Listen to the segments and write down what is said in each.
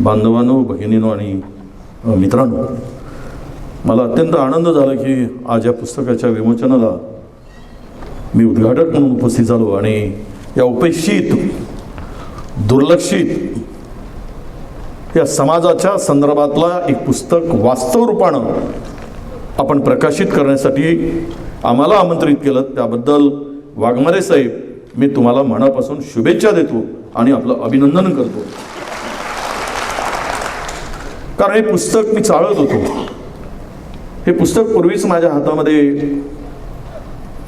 बांधवांनो बहिणीनो आणि मित्रांनो मला अत्यंत आनंद झाला की आज या पुस्तकाच्या विमोचनाला मी उद्घाटक म्हणून उपस्थित झालो आणि या उपेक्षित दुर्लक्षित या समाजाच्या संदर्भातला एक पुस्तक वास्तव रूपानं आपण प्रकाशित करण्यासाठी आम्हाला आमंत्रित केलं. त्याबद्दल वाघमारे साहेब मी तुम्हाला मनापासून शुभेच्छा देतो आणि आपलं अभिनंदन करतो. कारण हे पुस्तक मी चाळत होतो. हे पुस्तक पूर्वीच माझ्या हातामध्ये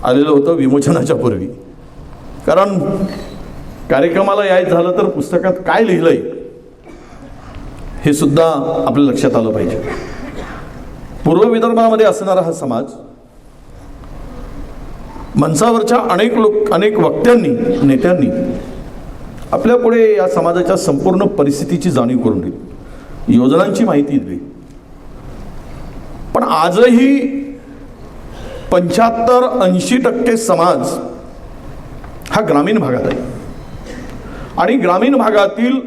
आलेलं होतं विमोचनाच्या पूर्वी. कारण कार्यक्रमाला यायचं झालं तर पुस्तकात काय लिहिलंय हे सुद्धा आपल्या लक्षात आलं पाहिजे. पूर्व विदर्भामध्ये असणारा हा समाज मनसावरच्या अनेक लोक अनेक वक्त्यांनी नेत्यांनी आपल्या पुढे या समाजाच्या संपूर्ण परिस्थितीची जाणीव करून दिली. योजनांची माहिती दिली. पण आजही पंच्याहत्तर ऐंशी टक्के समाज हा ग्रामीण भागात आहे. आणि ग्रामीण भागातील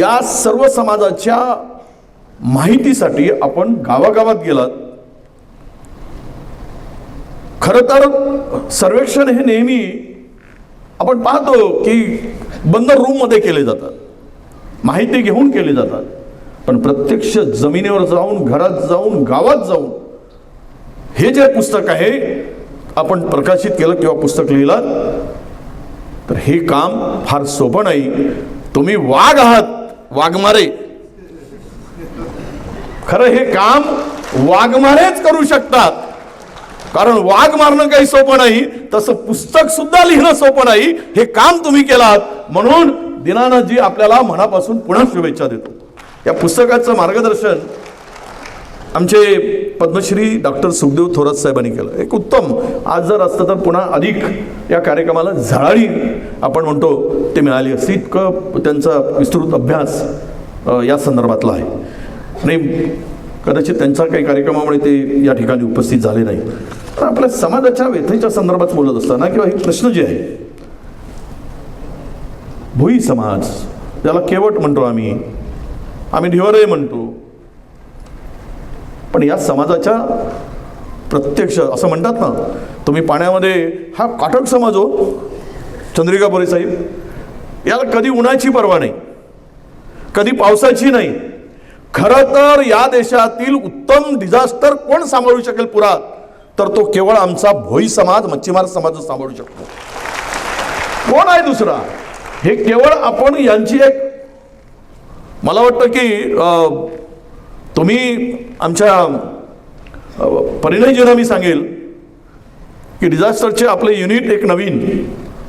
या सर्व समाजाच्या माहितीसाठी आपण गावागावात गेलात. खरं तर सर्वेक्षण हे नेहमी आपण पाहतो की बंद रूममध्ये केले जातात. माहिती घेऊन केले जातात. पण प्रत्यक्ष जमिनीवर जाऊन घरात जाऊन गावात जाऊन हे जे पुस्तक आहे आपण प्रकाशित केलं किंवा पुस्तक लिहिलं तर हे काम फार सोपं नाही. तुम्ही वाघ आहात वाघमारे खरं हे काम वाघमारेच करू शकतात. कारण वाघ मारणं काही सोपं नाही तसं पुस्तक सुद्धा लिहिणं सोपं नाही. हे काम तुम्ही केलात. म्हणून दिनानाथजी आपल्याला मनापासून पुन्हा शुभेच्छा देतो. या पुस्तकाचं मार्गदर्शन आमचे पद्मश्री डॉक्टर सुखदेव थोरात साहेबांनी केलं. एक उत्तम आज जर असतं तर पुन्हा अधिक या कार्यक्रमाला झळाळी आपण म्हणतो ते मिळाली असती. इतकं त्यांचा विस्तृत अभ्यास या संदर्भातला आहे. आणि कदाचित त्यांचा काही कार्यक्रमामुळे ते या ठिकाणी उपस्थित झाले नाही. तर आपल्या समाजाच्या व्यथेच्या संदर्भात बोलत असताना किंवा हे प्रश्न जे आहे भुई समाज ज्याला केवट म्हणतो आम्ही आम्ही ढिवरे म्हणतो. पण या समाजाच्या प्रत्यक्ष असं म्हणतात ना तुम्ही पाण्यामध्ये हा काटक समाज हो चंद्रिका बोरे साहेब. याला कधी उन्हाची पर्वा नाही कधी पावसाची नाही. खरं तर या देशातील उत्तम डिझास्टर कोण सांभाळू शकेल पुरात? तर तो केवळ आमचा भोई समाज मच्छीमार समाज सांभाळू शकतो. कोण आहे दुसरा? हे केवळ आपण यांची एक मला वाटतं की तुम्ही आमच्या अ, परिणयजींना मी सांगेल की डिझास्टरचे आपले युनिट एक नवीन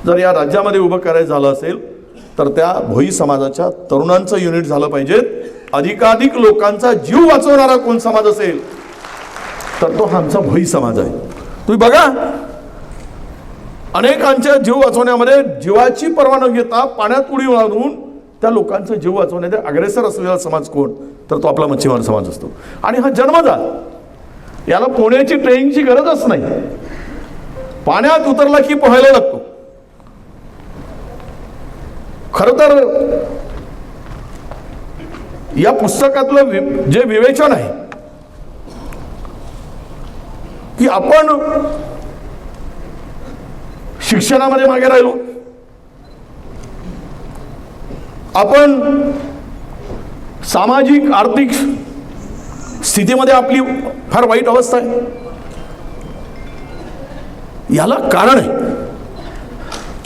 जर या राज्यामध्ये उभं करायचं झालं असेल तर त्या भोई समाजाच्या तरुणांचं युनिट झालं पाहिजे. अधिकाधिक लोकांचा जीव वाचवणारा कोण समाज असेल तर तो आमचा भोई समाज आहे. तुम्ही बघा अनेकांच्या जीव वाचवण्यामध्ये जीवाची पर्वा न घेता पाण्यात उडी मारून त्या लोकांचा जीव वाचवण्यात अग्रेसर असलेला समाज कोण? तर तो आपला मच्छीमार समाज असतो. आणि हा जन्मजात. याला पोहण्याची ट्रेनिंगची गरजच नाही. पाण्यात उतरला की पोहायला लागतो. खर तर या पुस्तकातलं जे विवेचन आहे की आपण शिक्षणामध्ये मागे राहिलो. आपण सामाजिक आर्थिक स्थितीमध्ये आपली फार वाईट अवस्था आहे. याला कारण आहे.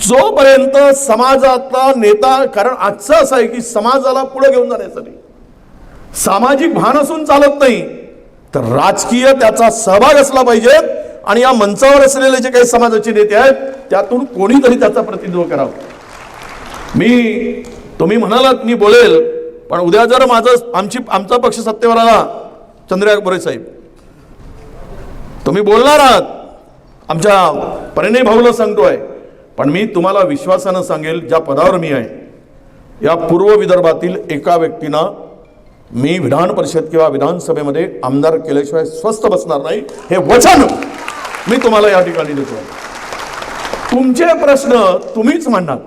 जोपर्यंत समाजातला नेता कारण आजचं असं आहे की समाजाला पुढे घेऊन जाण्यासाठी सामाजिक भान असून चालत नाही तर राजकीय त्याचा सहभाग असला पाहिजे. आणि या मंचावर असलेले जे काही समाजाचे नेते आहेत त्यातून कोणीतरी त्याचा प्रतिनिधित्व करावं. मी तुम्ही म्हणालात मी बोलेल पण उद्या जर माझं आमची आमचा पक्ष सत्तेवर आला चंद्रया बोरे साहेब. तुम्ही बोलणार आहात. आमच्या परिणय भाऊला सांगतोय. पण मी तुम्हाला विश्वासानं सांगेल ज्या पदावर मी आहे या पूर्व विदर्भातील एका व्यक्तीनं मी विधान परिषद किंवा विधानसभेमध्ये आमदार केल्याशिवाय स्वस्थ बसणार नाही हे वचन. मी तुम्हाला या ठिकाणी देतो. तुमचे प्रश्न तुम्हीच मांडणार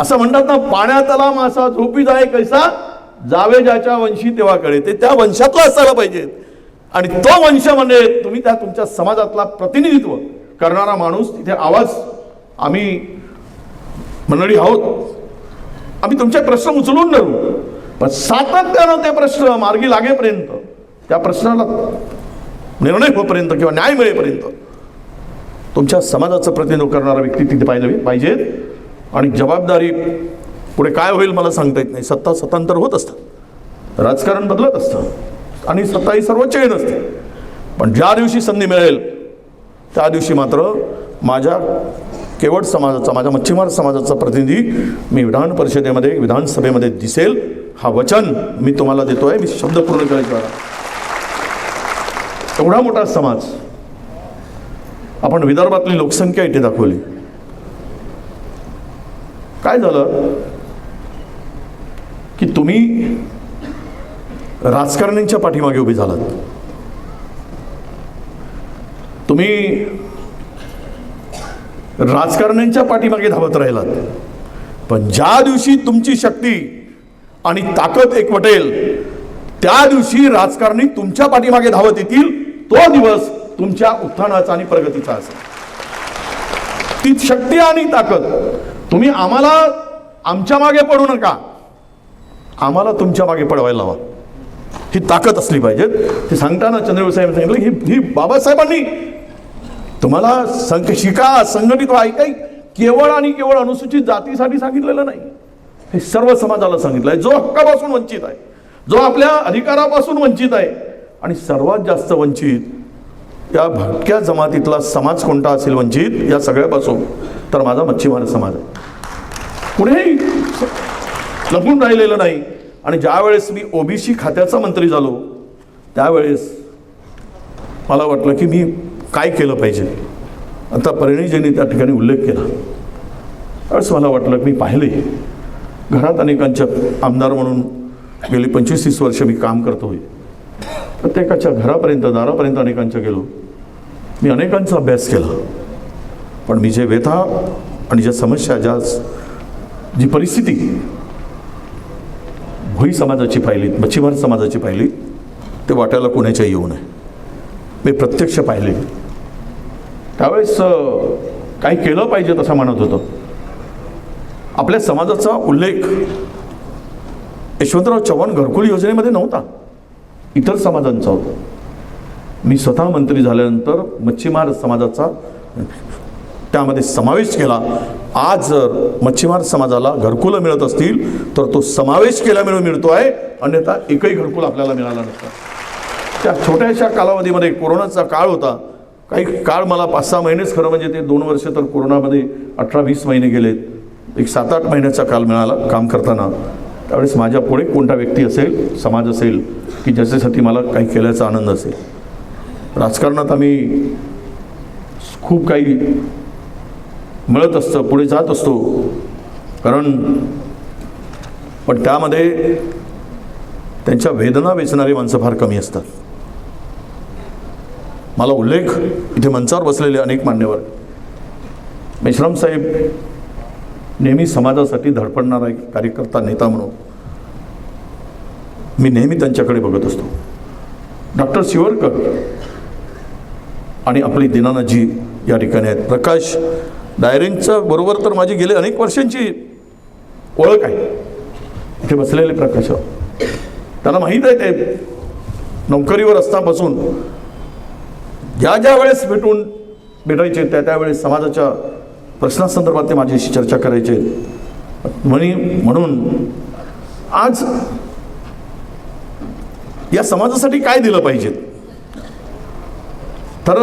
असं म्हणतात ना पाण्यातला मासा झोपी जाय कैसा? जावे ज्याच्या वंशी तेव्हा कळे. ते त्या वंशातला असायला पाहिजेत. आणि तो वंश म्हणजे तुम्ही त्या तुमच्या समाजातला प्रतिनिधित्व करणारा माणूस. तिथे आवाज आम्ही मंडळी आहोत. आम्ही तुमचे प्रश्न उचलून धरू. पण सातत्यानं ते प्रश्न मार्गी लागेपर्यंत त्या प्रश्नाला निर्णय होईपर्यंत किंवा न्याय मिळेपर्यंत तुमच्या समाजाचं प्रतिनिधित्व करणारा व्यक्ती तिथे पाहिजे पाहिजेत आणि जबाबदारी पुढे काय होईल मला सांगता येत नाही. सत्ता सत्तांतर होत असतं राजकारण बदलत असतं. आणि सत्ता ही सर्वोच्च येत असते. पण ज्या दिवशी संधी मिळेल त्या दिवशी मात्र माझ्या केवळ समाजाचा माझ्या मच्छीमार समाजाचा प्रतिनिधी मी विधान परिषदेमध्ये विधानसभेमध्ये दिसेल. हा वचन मी तुम्हाला देतो आहे मी शब्द पूर्ण करायचा एवढा मोठा समाज आपण विदर्भातली लोकसंख्या इथे दाखवली. काय झालं? की तुम्ही राजकारण्यांच्या पाठीमागे उभे झालात. तुम्ही राजकारण्यांच्या पाठीमागे धावत राहिलात. पण ज्या दिवशी तुमची शक्ती आणि ताकद एकवटेल त्या दिवशी राजकारणी तुमच्या पाठीमागे धावत येतील तो दिवस तुमच्या उत्थानाचा आणि प्रगतीचा असेल. ती शक्ती आणि ताकद तुम्ही आम्हाला आमच्या मागे पडू नका. आम्हाला तुमच्या मागे पडवायला लावा. ही ताकद असली पाहिजे. ते सांगताना चंद्रबाबू साहेब सांगितलं ही ही बाबासाहेबांनी तुम्हाला संक शिका संघटित व्हा. काही केवळ आणि केवळ अनुसूचित जातीसाठी सांगितलेलं नाही. हे सर्व समाजाला सांगितलं आहे जो हक्कापासून वंचित आहे जो आपल्या अधिकारापासून वंचित आहे आणि सर्वात जास्त वंचित या भटक्या जमातीतला समाज कोणता असेल वंचित? या सगळ्यापासून. तर माझा मच्छीमार समाज आहे. कुणीही लपून राहिलेलं नाही. आणि ज्यावेळेस मी ओबीसी खात्याचा मंत्री झालो त्यावेळेस मला वाटलं की मी काय केलं पाहिजे? आता परिणीजींनी त्या ठिकाणी उल्लेख केला. त्यावेळेस मला वाटलं की मी पाहिले घरात अनेकांच्या आमदार म्हणून गेली पंचवीस तीस वर्ष मी काम करतो आहे प्रत्येकाच्या घरापर्यंत दारापर्यंत अनेकांच्या गेलो. मी अनेकांचा अभ्यास केला. पण मी जे व्यथा आणि ज्या समस्या ज्या जी परिस्थिती भोई समाजाची पाहिली मच्छीमार समाजाची पाहिली ते वाटायला कोणाच्या येऊ नये. मी प्रत्यक्ष पाहिले. त्यावेळेस काही केलं पाहिजे असं म्हणत होतं. आपल्या समाजाचा उल्लेख यशवंतराव चव्हाण घरकुल योजनेमध्ये नव्हता. इतर समाजांचा होता. मी स्वतः मंत्री झाल्यानंतर मच्छीमार समाजाचा त्यामध्ये समावेश केला. आज जर मच्छीमार समाजाला घरकुलं मिळत असतील तर तो समावेश केल्यामुळे मिळतो आहे. अन्यथा एकही घरकुल आपल्याला मिळाला नसतं. त्या छोट्याशा कालावधीमध्ये कोरोनाचा काळ होता. काही काळ मला पाच सहा महिनेच खरं म्हणजे ते दोन वर्ष तर कोरोनामध्ये अठरा वीस महिने गेलेत. एक सात आठ महिन्याचा काल मिळाला काम करताना. त्यावेळेस माझ्या पुढे कोणता व्यक्ती असेल समाज असेल की ज्याच्यासाठी मला काही केल्याचा आनंद असेल. राजकारणात आम्ही खूप काही मिळत असतं पुढे जात असतो. कारण पण त्यामध्ये त्यांच्या वेदना वेचणारी माणसं फार कमी असतात. मला उल्लेख इथे मंचावर बसलेले अनेक मान्यवर. मेश्राम साहेब नेहमी समाजासाठी धडपडणारा एक कार्यकर्ता नेता म्हणून मी नेहमी त्यांच्याकडे बघत असतो. डॉक्टर शिवरकर आणि आपली दिनानाजी या ठिकाणी आहेत. प्रकाश डायरेंच्या बरोबर तर माझी गेले अनेक वर्षांची ओळख आहे. इथे बसलेले प्रकाश. त्यांना माहीत आहे ते नोकरीवर असतापासून ज्या ज्या वेळेस भेटून भेटायचे त्या त्यावेळेस समाजाच्या प्रश्नासंदर्भात ते माझ्याशी चर्चा करायचे. म्हणी म्हणून आज या समाजासाठी काय दिलं पाहिजे? तर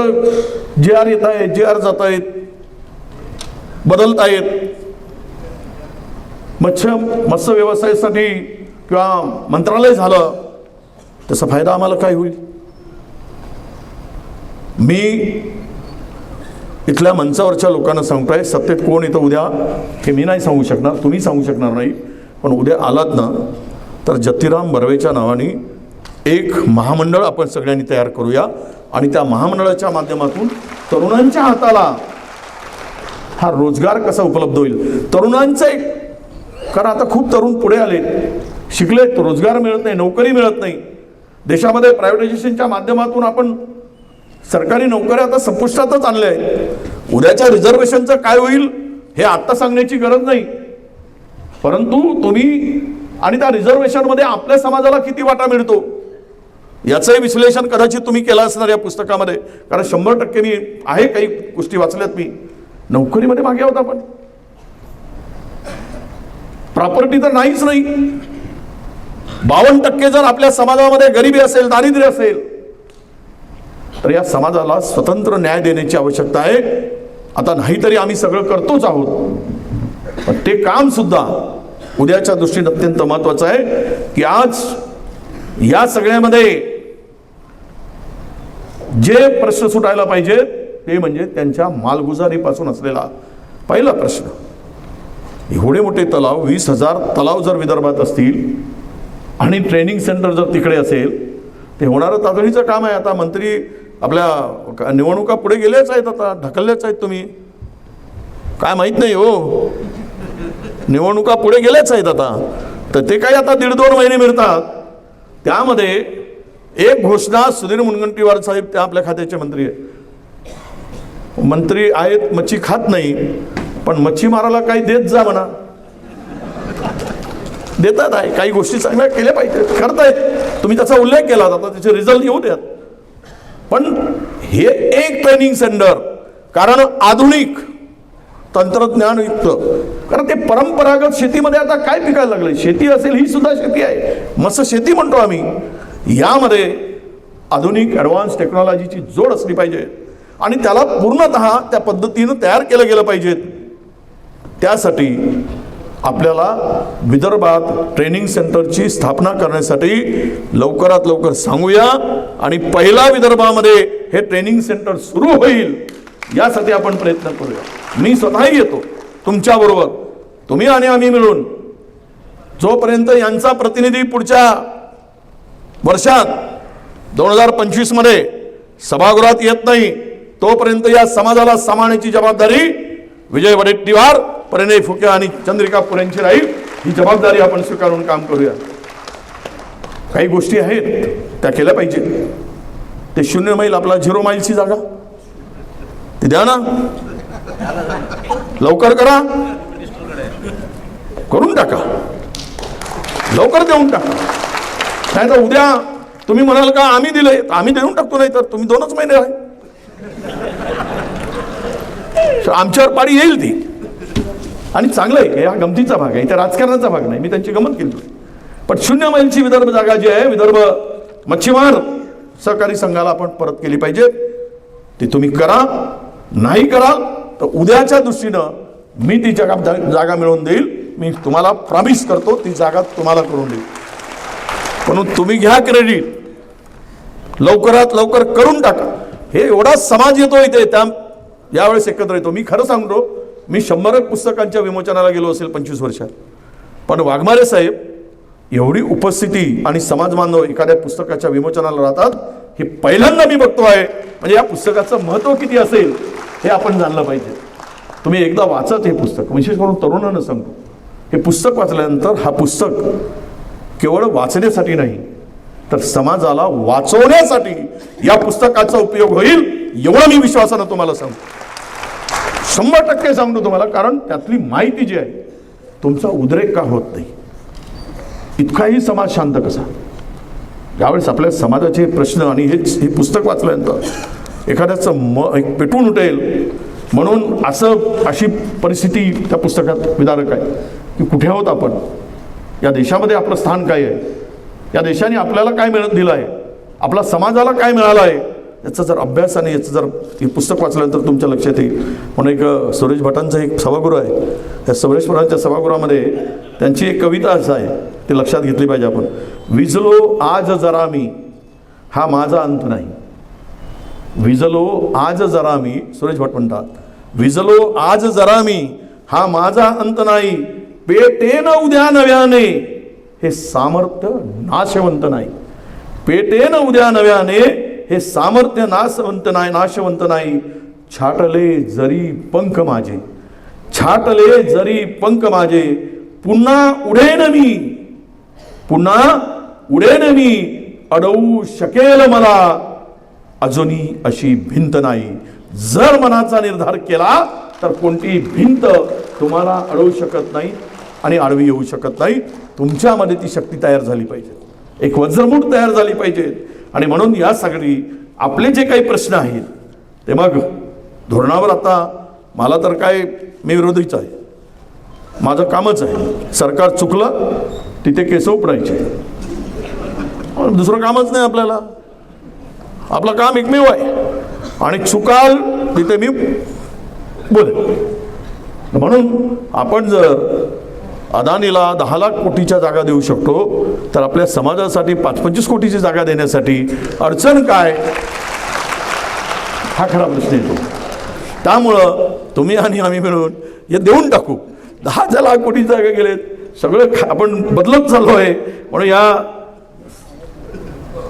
जे आर येत आहेत जे आर जात आहेत बदलतायत. मत्स्य मत्स्य व्यवसायासाठी किंवा मंत्रालय झालं त्याचा फायदा आम्हाला काय होईल? मी इथल्या मंचावरच्या लोकांना सांगतोय सत्तेत कोण येतं उद्या हे मी नाही सांगू शकणार तुम्ही सांगू शकणार नाही. पण उद्या आलात ना तर जतीराम बर्वेच्या नावाने एक महामंडळ आपण सगळ्यांनी तयार करूया. आणि त्या महामंडळाच्या माध्यमातून तरुणांच्या हाताला हा रोजगार कसा उपलब्ध होईल? तरुणांचं एक कारण आता खूप तरुण पुढे आले. शिकलेत रोजगार मिळत नाही नोकरी मिळत नाही. देशामध्ये प्रायव्हेटायझेशनच्या माध्यमातून आपण सरकारी नोकऱ्या आता संपुष्टातच आणल्या आहेत. उद्याच्या रिझर्वेशनचं काय होईल हे आत्ता सांगण्याची गरज नाही. परंतु तुम्ही आणि त्या रिझर्वेशनमध्ये आपल्या समाजाला किती वाटा मिळतो याचंही विश्लेषण कदाचित तुम्ही केलं असणार या पुस्तकामध्ये. कारण शंभर टक्के मी आहे काही गोष्टी वाचल्यात मी. नोकरीमध्ये मागे आहोत आपण. प्रॉपर्टी तर नाहीच नाही. बावन्न टक्के जर आपल्या समाजामध्ये गरिबी असेल दारिद्र्य असेल तर या समाजाला स्वतंत्र न्याय देण्याची आवश्यकता आहे. आता नाहीतरी आम्ही सगळं करतोच आहोत. पण ते काम सुद्धा उद्याच्या दृष्टीने अत्यंत महत्वाचं आहे की आज या सगळ्यामध्ये जे प्रश्न सुटायला पाहिजे ते म्हणजे त्यांच्या मालगुजारीपासून असलेला पहिला प्रश्न. एवढे मोठे तलाव वीस हजार तलाव जर विदर्भात असतील आणि ट्रेनिंग सेंटर जर तिकडे असेल ते होणारं तातडीचं काम आहे. आता मंत्री आपल्या निवडणुका पुढे गेल्याच आहेत आता ढकलल्याच आहेत तुम्ही. काय माहीत नाही हो. निवडणुका पुढे गेल्याच आहेत आता. तर ते काही आता दीड दोन महिने मिळतात. त्यामध्ये एक घोषणा सुधीर मुनगंटीवार साहेब त्या आपल्या खात्याचे मंत्री आहे मंत्री आहेत मच्छी खात नाही पण मच्छीमाराला काही देत जा म्हणा. देतात आहे काही गोष्टी चांगल्या केल्या पाहिजे करतायत. तुम्ही त्याचा उल्लेख केला आता त्याचे रिझल्ट येऊ द्यात. पण हे एक ट्रेनिंग सेंटर कारण आधुनिक तंत्रज्ञान युक्त. कारण ते परंपरागत शेतीमध्ये आता काय पिकायला लागले शेती असेल ही सुद्धा शेती आहे. मस्त शेती म्हणतो आम्ही. यामध्ये आधुनिक ॲडव्हान्स टेक्नॉलॉजीची जोड असली पाहिजे. आणि त्याला पूर्णतः त्या पद्धतीनं तयार केलं गेलं पाहिजेत त्यासाठी आपल्याला विदर्भात ट्रेनिंग सेंटरची स्थापना करण्यासाठी लवकरात लवकर सांगूया. आणि पहिला विदर्भामध्ये हे ट्रेनिंग सेंटर सुरू होईल यासाठी आपण प्रयत्न करूया. मी स्वतःही येतो तुमच्याबरोबर तुम्ही आणि आम्ही मिळून. जोपर्यंत यांचा प्रतिनिधी पुढच्या वर्षात दोन हजार पंचवीसमध्ये सभागृहात येत नाही तोपर्यंत या समाजाला सांभाळण्याची जबाबदारी विजय वडेट्टीवार परिणय फुके आणि चंद्रिका पुरेंची राहील. ही जबाबदारी आपण स्वीकारून काम करूया. काही गोष्टी आहेत त्या केल्या पाहिजे ते शून्य मैल आपला झिरो माईलची जागा. ते द्या ना. लवकर करा. करून टाका. लवकर देऊन टाका. नाही तर उद्या तुम्ही म्हणाल का आम्ही दिले तर आम्ही देऊन टाकतो नाही तर तुम्ही दोनच महिने आहे आमच्यावर पाडी येईल ती. आणि चांगलं आहे हा गमतीचा भाग आहे. त्या राजकारणाचा भाग नाही. मी त्यांची गमत केली पण शून्य मैलची विदर्भ जागा जी आहे विदर्भ मच्छीमार सहकारी संघाला आपण परत केली पाहिजे. ती तुम्ही करा. नाही करा तर उद्याच्या दृष्टीनं मी ती जागा जागा मिळवून देईल. मी तुम्हाला प्रॉमिस करतो ती जागा तुम्हाला करून देईल. म्हणून तुम्ही घ्या क्रेडिट लवकरात लवकर करून टाका. हे एवढा समाज येतो इथे. त्या यावेळेस एकत्र येतो. मी खरं सांगतो मी शंभर एक पुस्तकांच्या विमोचनाला गेलो असेल पंचवीस वर्षात. पण वाघमारे साहेब एवढी उपस्थिती आणि समाज बांधव एखाद्या पुस्तकाच्या विमोचनाला राहतात हे पहिल्यांदा मी बघतो आहे. म्हणजे या पुस्तकाचं महत्त्व किती असेल हे आपण जाणलं पाहिजे. तुम्ही एकदा वाचत हे पुस्तक विशेष करून तरुणांना सांगतो. हे पुस्तक वाचल्यानंतर हा पुस्तक केवळ वाचण्यासाठी नाही तर समाजाला वाचवण्यासाठी या पुस्तकाचा उपयोग होईल एवढा मी विश्वासानं तुम्हाला सांगतो. शंभर टक्के सांगतो तुम्हाला कारण त्यातली माहिती जी आहे तुमचा उद्रेक का होत नाही? इतकाही समाज शांत कसा? यावेळेस आपल्या समाजाचे प्रश्न आणि हेच हे पुस्तक वाचल्यानंतर एखाद्याचं म एक पेटून उठेल म्हणून असं अशी परिस्थिती त्या पुस्तकात विदारक आहे की कुठे आहोत आपण? या देशामध्ये आपलं स्थान काय आहे? या देशाने आपल्याला काय मिळत दिलं आहे? आपला समाजाला काय मिळालं आहे? याचा जर अभ्यास आणि याचं जर हे पुस्तक वाचल्यानंतर तुमच्या लक्षात येईल. म्हणून एक सुरेश भटांचं एक सभागृह आहे. त्या सुरेश भटांच्या सभागृहामध्ये त्यांची एक कविता असं आहे ती लक्षात घेतली पाहिजे आपण. विजलो आज जरा मी हा माझा अंत नाही. विजलो आज जरा मी सुरेश भट म्हणतात. विजलो आज जरा मी हा माझा अंत नाही. पेटेन उद्या नव्याने हे सामर्थ्य नाशवंत नाही. पेटेन उद्या नव्याने हे सामर्थ्य नाशवंत नाही नाशवंत नाही छाटले जरी पंख माझे छाटले जरी पंख माझे पुन्हा उडेन मी पुन्हा उडेन मी अडवू शकेल मला. अजूनही अशी भिंत नाही. जर मनाचा निर्धार केला तर कोणतीही भिंत तुम्हाला अडवू शकत नाही आणि आडवी येऊ शकत नाही. तुमच्यामध्ये ती शक्ती तयार झाली पाहिजे. एक वज्रमूठ तयार झाली पाहिजेत आणि म्हणून या सगळी आपले जे काही प्रश्न आहेत ते मग धोरणावर आता मला तर काय मी विरोधीच आहे. माझं कामच आहे. सरकार चुकलं तिथे केस उपडायचे. पण दुसरं कामच नाही आपल्याला. आपलं काम एकमेव आहे. आणि चुकाल तिथे मी बोले म्हणून आपण जर अदानीला दहा लाख कोटीच्या जागा देऊ शकतो. तर आपल्या समाजासाठी पाच पंचवीस कोटीची जागा देण्यासाठी अडचण काय? हा खरा प्रश्न येतो. त्यामुळं तुम्ही आणि आम्ही मिळून हे देऊन टाकू. दहा हजार लाख कोटी जागा गेलेत. सगळं खा- आपण बदलत चाललो आहे म्हणून या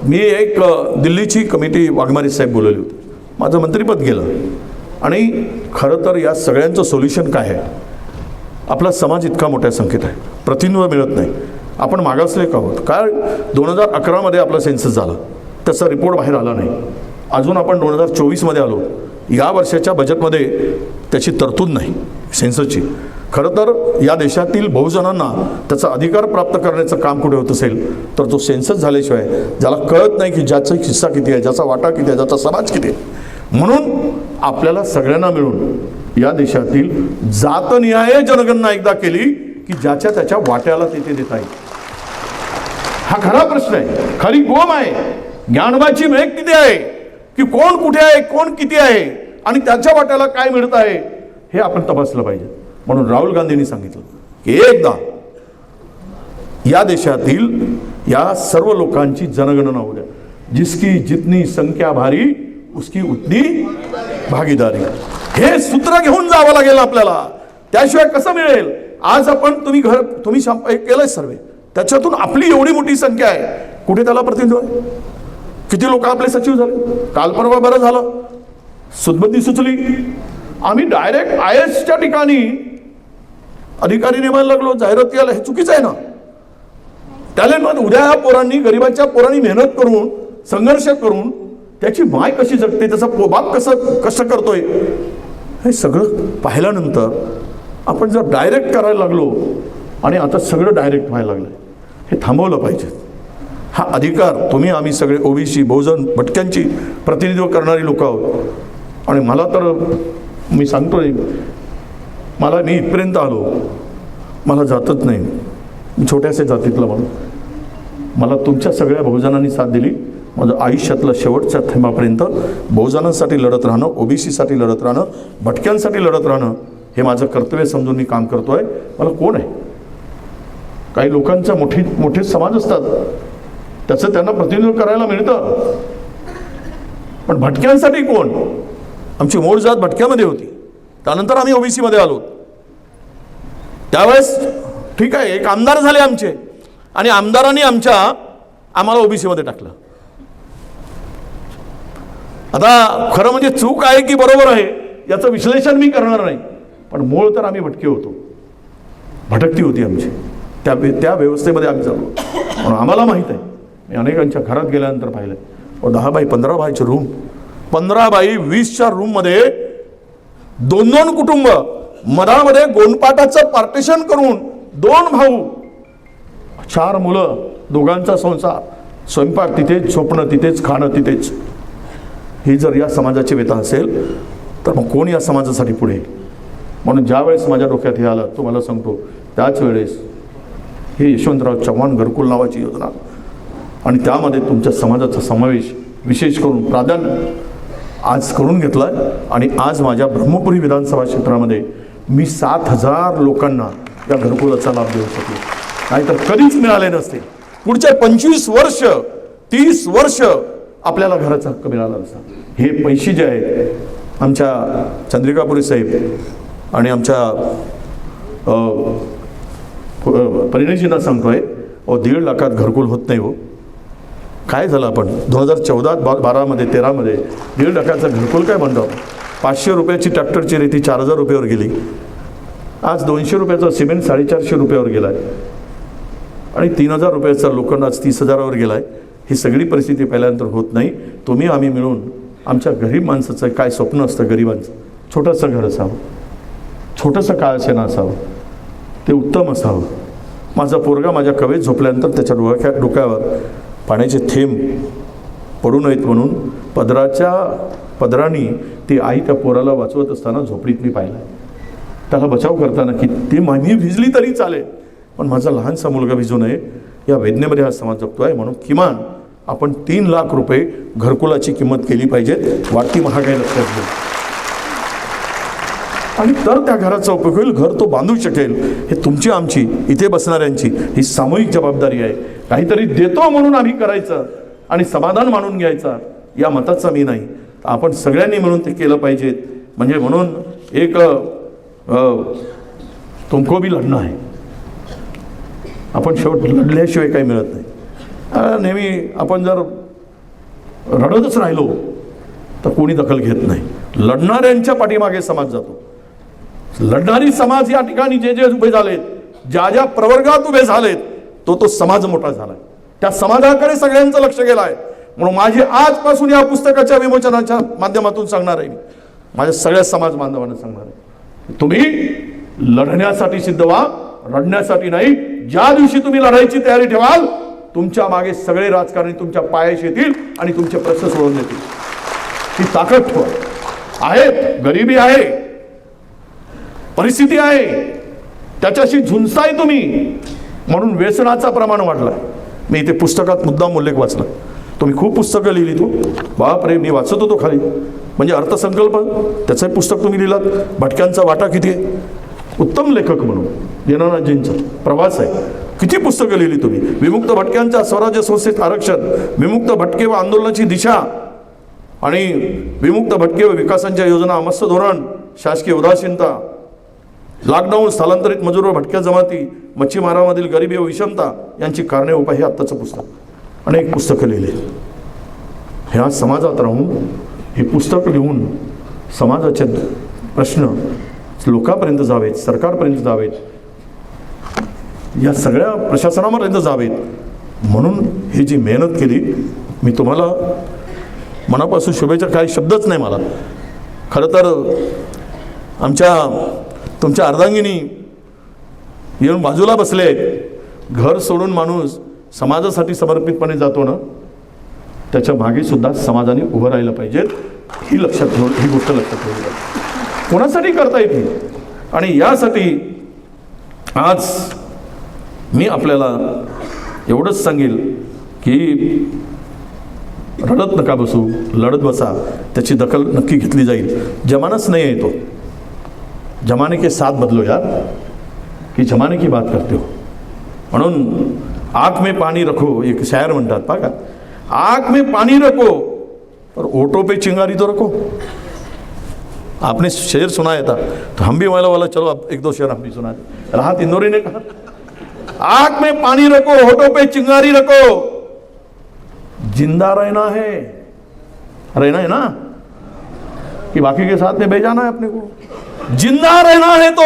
मी एक दिल्लीची कमिटी वाघमारे साहेब बोलवली होती. माझं मंत्रिपद गेलं. आणि खरं तर या सगळ्यांचं सोल्युशन काय आहे? आपला समाज इतका मोठ्या संख्येत आहे. प्रतिनिधित्व मिळत नाही. आपण मागासले का आहोत. काय दोन हजार अकरामध्ये आपला सेन्सस झाला. त्याचा रिपोर्ट बाहेर आला नाही. अजून आपण दोन हजार चोवीसमध्ये आलो. या वर्षाच्या बजेटमध्ये त्याची तरतूद नाही. सेन्ससची खरं तर या देशातील बहुजनांना त्याचा अधिकार प्राप्त करण्याचं काम कुठे होत असेल तर तो सेन्सस झाल्याशिवाय ज्याला कळत नाही की ज्याचा हिस्सा किती आहे ज्याचा वाटा किती आहे ज्याचा समाज किती आहे. म्हणून आपल्याला सगळ्यांना मिळून या देशातील जातनिहाय जनगणना एकदा केली की ज्याच्या त्याच्या वाट्याला तिथे देता येईल हा खरा प्रश्न आहे. खरी गोम आहे. ज्ञानबाची मेघ किती आहे की कोण कुठे आहे कोण किती आहे आणि त्याच्या वाट्याला काय मिळत आहे हे आपण तपासलं पाहिजे. म्हणून राहुल गांधींनी सांगितलं की एकदा या देशातील या सर्व लोकांची जनगणना होऊ द्या. जिसकी जितनी संख्या भारी उसकी उतनी भागीदारी. हे सूत्र घेऊन जावं लागेल आपल्याला. त्याशिवाय कसं मिळेल? आज आपण तुम्ही घर तुम्ही केलंय सर्वे त्याच्यातून आपली एवढी मोठी संख्या आहे. कुठे त्याला प्रतिनिधित्व आहे? किती लोक आपले सचिव झाले? काल परवा बरं झालं. सुदबंदी सुचली. आम्ही डायरेक्ट आय एसच्या ठिकाणी अधिकारी नेमायला लागलो जाहिरात आल्या हे चुकीचं आहे ना? टॅलेंट उद्या या पोरांनी गरिबाच्या पोरांनी मेहनत करून संघर्ष करून त्याची माय कशी जगते? त्याचा पो- बाप कसं कष्ट करतोय? हे सगळं पाहिल्यानंतर आपण जर डायरेक्ट करायला लागलो आणि आता सगळं डायरेक्ट व्हायला लागलं हे थांबवलं पाहिजे. हा अधिकार तुम्ही आम्ही सगळे ओबीसी बहुजन भटक्यांची प्रतिनिधित्व करणारी लोक आहोत. आणि मला तर मी सांगतोय मला मी इथपर्यंत आलो मला जातच नाही. छोट्याशा जातीतला म्हणून मला तुमच्या सगळ्या बहुजनांनी साथ दिली. माझं आयुष्यातलं शेवटच्या थेंबापर्यंत बहुजनांसाठी लढत राहणं ओबीसीसाठी लढत राहणं भटक्यांसाठी लढत राहणं हे माझं कर्तव्य समजून मी काम करतो आहे मला कोण आहे? काही लोकांचा मोठी मोठे समाज असतात. त्याचं त्यांना प्रतिनिधित्व करायला मिळतं. पण भटक्यांसाठी कोण? आमची मूळ जात भटक्यामध्ये होती. त्यानंतर आम्ही ओबीसीमध्ये आलो. त्यावेळेस ठीक आहे एक आमदार झाले आमचे. आणि आमदारांनी आमच्या आम्हाला ओबीसीमध्ये टाकलं. आता खरं म्हणजे चूक आहे की बरोबर आहे याचं विश्लेषण मी करणार नाही. पण मूळ तर आम्ही भटके होतो. भटकती होती आमची. त्या त्या व्यवस्थेमध्ये आम्ही चाललो. म्हणून आम्हाला माहीत आहे. मी अनेकांच्या घरात गेल्यानंतर पाहिलं व दहा बाय पंधरा बायचे रूम पंधरा बाय वीसच्या रूममध्ये दोन दोन कुटुंब मधामध्ये गोंडपाटाचं पार्टिशन करून दोन भाऊ चार मुलं दोघांचा संसार. स्वयंपाक तिथेच झोपणं तिथेच खाणं तिथेच. ही जर या समाजाची व्यथा असेल तर मग कोण या समाजासाठी पुढे येईल? म्हणून ज्यावेळेस माझ्या डोक्यात हे आलं तुम्हाला सांगतो त्याच वेळेस हे यशवंतराव चव्हाण घरकुल नावाची योजना आणि त्यामध्ये तुमच्या समाजाचा समावेश विशेष करून प्राधान्य आज करून घेतला आणि आज माझ्या ब्रह्मपुरी विधानसभा क्षेत्रामध्ये मी सात हजार लोकांना या घरकुलाचा लाभ देऊ शकलो नाहीतर कधीच मिळाले नसते पुढचे पंचवीस वर्ष तीस वर्ष आपल्याला घराचा हक्क मिळाला नसता हे पैसे जे आहेत आमच्या चंद्रिकापुरी साहेब आणि आमच्या परिणयजींना सांगतोय अहो दीड लाखात घरकुल होत नाही हो. काय झालं आपण? दोन हजार चौदा बा बारामध्ये तेरामध्ये दीड लाखाचं घरकुल काय म्हणतो? पाचशे रुपयाची ट्रॅक्टरची रेती चार हजार रुपयावर गेली. आज दोनशे रुपयाचा सिमेंट साडेचारशे रुपयावर गेला आहे आणि तीन हजार रुपयाचा लोखंड आज तीस हजारावर गेला आहे ही सगळी परिस्थिती पहिल्यानंतर होत नाही. तुम्ही आम्ही मिळून आमच्या गरीब माणसाचं काय स्वप्न असतं गरिबांचं? छोटंसं घर असावं. छोटंसं काळसेना असावं. ते उत्तम असावं. माझा पोरगा माझ्या कवेत झोपल्यानंतर त्याच्या डोक्या डोक्यावर पाण्याचे थेंब पडू नयेत म्हणून पदराच्या पदरांनी ती आई त्या पोराला वाचवत असताना झोपडीत मी पाहिला. त्याला बचाव करताना की ती मा- मी भिजली तरी चालेल. पण माझा लहानसा मुलगा भिजू नये. या वेदनेमध्ये हा समाज जपतो आहे म्हणून किमान आपण तीन लाख रुपये घरकुलाची किंमत केली पाहिजे वाढती महागाई लक्षात घेऊन. आणि तर त्या घराचा उपयोग होईल घर तो बांधू शकेल. हे तुमची आमची इथे बसणाऱ्यांची ही सामूहिक जबाबदारी आहे. काहीतरी देतो म्हणून आम्ही करायचं आणि समाधान मानून घ्यायचा या मताचा मी नाही. आपण सगळ्यांनी मिळून ते केलं पाहिजे म्हणजे म्हणून एक तुमको बी लढणं आहे. आपण शेवट लढल्याशिवाय काही मिळत नाही. नेहमी आपण जर रडतच राहिलो तर कोणी दखल घेत नाही. लढणाऱ्यांच्या पाठीमागे समाज जातो. लढणारी समाज या ठिकाणी जे जे उभे झालेत ज्या ज्या प्रवर्गात उभे झालेत तो तो समाज मोठा झालाय. त्या समाजाकडे सगळ्यांचं लक्ष गेलं आहे म्हणून माझी आजपासून या पुस्तकाच्या विमोचनाच्या माध्यमातून सांगणार आहे मी. माझ्या सगळ्या समाज बांधवांना सांगणार आहे. तुम्ही लढण्यासाठी सिद्ध व्हा रडण्यासाठी नाही. ज्या दिवशी तुम्ही लढायची तयारी ठेवाल तुमच्या मागे सगळे राजकारणी तुमच्या पायाशी येतील आणि तुमचे प्रश्न सोडून देतील. ती ताकद ठेवा. आहेत गरिबी आहे परिस्थिती आहे त्याच्याशी झुंजताय तुम्ही. म्हणून व्यसनाचा प्रमाण वाढला. मी इथे पुस्तकात मुद्दाम उल्लेख वाचला. तुम्ही खूप पुस्तकं लिहिली तू हो. बाप रे मी वाचत होतो खाली. म्हणजे अर्थसंकल्प त्याचं पुस्तक तुम्ही लिहिलात. भटक्यांचा वाटा किती आहे? उत्तम लेखक म्हणून. दीनानाथजींचा प्रवास आहे. किती पुस्तकं लिहिली तुम्ही? विमुक्त भटक्यांच्या स्वराज्य संस्थेत आरक्षण विमुक्त भटके व आंदोलनाची दिशा आणि विमुक्त भटके व विकासांच्या योजना मस्त धोरण शासकीय उदासीनता लॉकडाऊन स्थलांतरित मजूर व भटक्या जमाती मच्छीमारामधील गरिबी व विषमता यांची कारणे उपाय हे आत्ताचं पुस्तक. अनेक पुस्तकं लिहिले. ह्या समाजात राहून हे पुस्तक लिहून समाजाचे प्रश्न लोकांपर्यंत जावेत सरकारपर्यंत जावेत. या सगळ्या प्रशासनापर्यंत जावेत म्हणून ही जी मेहनत केली मी तुम्हाला मनापासून शुभेच्छा काही शब्दच नाही मला. खरं तर आमच्या तुमच्या अर्धांगिनी येऊन बाजूला बसले. आहेत घर सोडून माणूस समाजासाठी समर्पितपणे जातो ना त्याच्यामागे सुद्धा समाजाने उभं राहिलं पाहिजे. ही लक्षात ठेवून ही गोष्ट लक्षात ठेवली पाहिजे कोणासाठी करता येते आणि यासाठी आज मी आपल्याला एवढंच सांगेल की रडत नका बसू लढत बसा त्याची दखल नक्की घेतली जाईल. जमानाच नाही आहे तो. जमाने के साथ बदलो यार की जमाने की बात करते हो. म्हणून आग में पाणी रखो एक शायर म्हणतात बघा. आग में पाणी रखो और ओटो पे चिंगारी तो रखो. आपने शेर सुनाया था तो हम भी वाला वाला चलो अब एक दो शेर हम भी सुना राहत इंदौरी ने कहा आँख में पानी रखो, होठों पे चिंगारी रखो। ज़िंदा रहना है। रहना है ना? कि बाकी के साथ में भेजाना है अपने को। ज़िंदा रहना है तो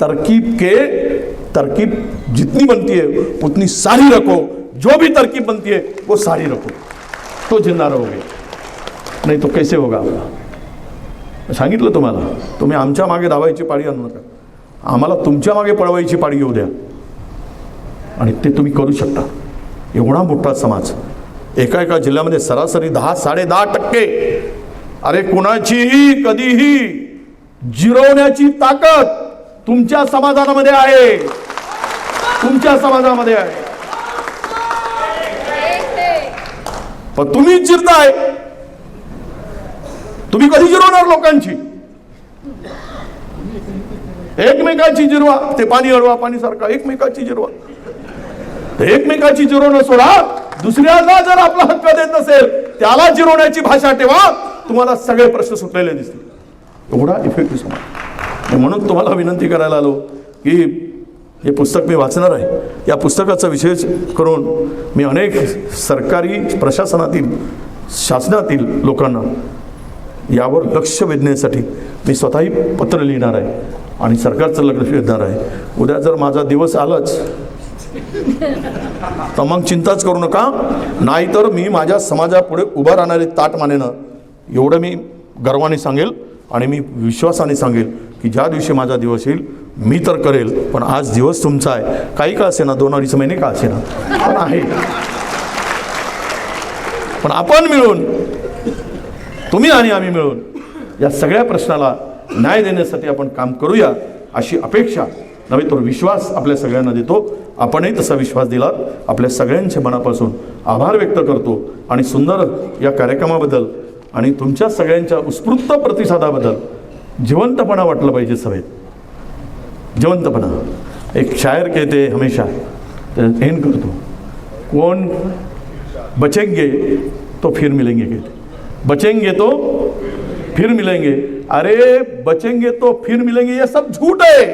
तरकीब के, तरकीब जितनी बनती है, उतनी सारी रखो। जो भी तरकीब बनती है, वो सारी रखो। तो ज़िंदा रहोगे। नाही तो कैसे होगा आपला सांगितलं तुम्हाला। तुम्ही आमच्या मागे धावायची पाळी आणू नका। आम्हाला तुमच्या मागे पळवायची पाळी येऊ द्या. आणि ते तुम्ही करू शकता. एवढा मोठा समाज एका एका जिल्ह्यामध्ये सरासरी दहा साडे दहा टक्के. अरे कुणाचीही कधीही जिरवण्याची ताकद तुमच्या समाजामध्ये आहे. तुमच्या समाजामध्ये आहे. पण तुम्हीच जिरताय. तुम्ही कधी जिरवणार लोकांची? एकमेकाची जिरवा ते पाणी अडवा पाणी सारखा एकमेकाची जिरवा. एकमेकाची जिरवणं सोडा. दुसऱ्याला जर आपला हक्क देत नसेल त्याला जिरवण्याची भाषा ठेवा. तुम्हाला सगळे प्रश्न सुटलेले दिसतील. एवढा इफेक्टिव्ह समाज. म्हणून तुम्हाला विनंती करायला आलो की हे पुस्तक मी वाचणार आहे. या पुस्तकाचा विशेष करून मी अनेक सरकारी प्रशासनातील शासनातील लोकांना यावर लक्ष वेधण्यासाठी मी स्वतःही पत्र लिहिणार आहे आणि सरकारचं लक्ष वेधणार आहे. उद्या जर माझा दिवस आलाच तर मग चिंताच करू नका. नाहीतर मी माझ्या समाजापुढे उभा राहणारे ताट मानेनं एवढं मी गर्वाने सांगेल आणि मी विश्वासाने सांगेल की ज्या दिवशी माझा दिवस येईल मी तर करेल. पण आज दिवस तुमचा आहे. काही का असे ना दोन अडीच महिने का असे ना पण आहे पण आपण मिळून तुम्ही आणि आम्ही मिळून या सगळ्या प्रश्नाला न्याय देण्यासाठी आपण काम करूया अशी अपेक्षा नव्हे तर विश्वास आपल्या सगळ्यांना देतो. आपणही तसा विश्वास दिला आपल्या सगळ्यांच्या मनापासून आभार व्यक्त करतो. आणि सुंदर या कार्यक्रमाबद्दल आणि तुमच्या सगळ्यांच्या उत्स्फूर्त प्रतिसादाबद्दल जिवंतपणा वाटलं पाहिजे सभेत. जिवंतपणा. एक शायर कहते हमेशा एन करतो. कोण बचेंगे तो फिर मिलेंगे कहते. बचेंगे तो फिर मिलेंगे। अरे बचेंगे तो फिर मिलेंगे ये सब झूठ है।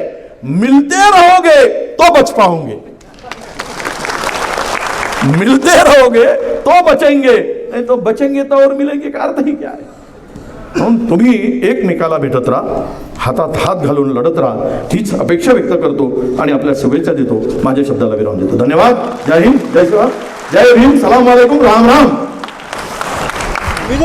मिलते रहोगे तो बच पाओगे। मिलते रहोगे तो बचेंगे। नहीं तो बचेंगे तो और मिलेंगे का अर्थ ही क्या है? म्हणून तुम्ही एकमेकाला भेटत राहा हातात हात घालून लढत राहा हीच अपेक्षा व्यक्त करतो आणि आपल्या शुभेच्छा देतो. माझ्या शब्दाला विराम देतो. धन्यवाद. जय हिंद. जय शिवराम जय भीम. सलाम वालेकुम. राम राम.